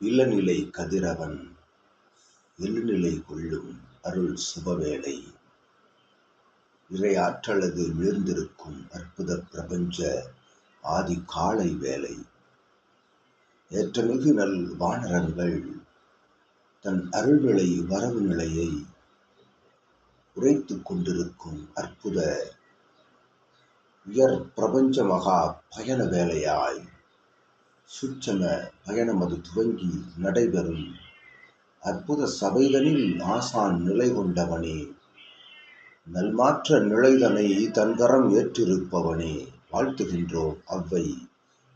இளநிலை கதிரவன் எழுநிலை கொள்ளும் அருள் சுபவேளை. இறையாற்றலது விழுந்திருக்கும் அற்புத பிரபஞ்ச ஆதி காலை வேலை ஏற்றமிகு நல் வானரங்கள் தன் அருள்நிலை வரவு நிலையை உரைத்துக் கொண்டிருக்கும் அற்புத உயர் பிரபஞ்ச மகா பயண வேலையாய் சுட்சம பயணமது துவங்கி நடைபெறும். அற்புத சபைதனில் ஆசான் நிலை கொண்டவனே. நல்மாற்ற நிலைதனை தன்கரம் ஏற்றிருப்பவனே. வாழ்த்துகின்றோம் அவ்வை.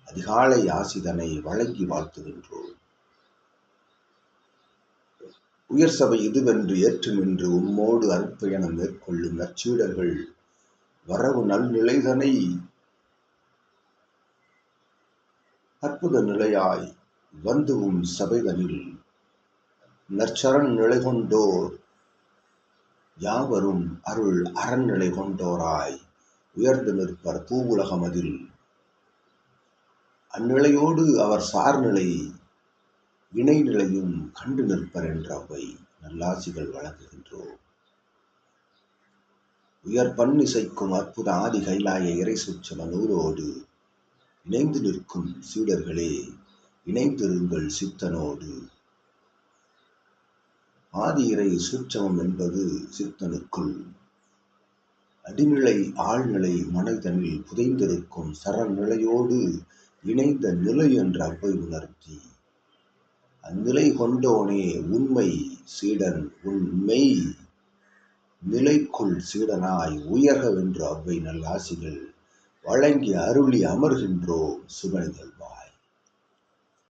அதிகாலை ஆசிதனை வழங்கி வாழ்த்துகின்றோம். உயர் சபை இதுவென்று ஏற்று நின்று உம்மோடு அற்பயணம் மேற்கொள்ளும் நச்சீடர்கள் வரவு நல்நிலைதனை அற்புத நிலையாய் வந்து சபைதனில் நற்சரண் நிலை கொண்டோர் யாவரும் அருள் அறநிலை கொண்டோராய் உயர்ந்து நிற்பர் பூவுலகமதில். அந்நிலையோடு அவர் சார்நிலை இணைநிலையும் கண்டு நிற்பர் என்றவை நல்லாசிகள் வழங்குகின்றோம். உயர் பன்னிசைக்கும் அற்புத ஆதி கைலாய இறை சுற்றல நூலோடு இணைந்து நிற்கும் சீடர்களே இணைந்திருங்கள் சித்தனோடு. ஆதி இறை சூட்சமம் என்பது சித்தனுக்குள். அடிநிலை ஆழ்நிலை மனதனில் புதைந்திருக்கும் சரநிலையோடு இணைந்த நிலை என்ற அவ்வை உணர்த்தி அந்நிலை கொண்டோனே உண்மை சீடன் உண்மை நிலைக்குள் சீடனாய் உயர்கவென்று அவ்வை நல்லாசிகள் வழங்கி அருளி அமர்கின்றோம் சுமணிகள்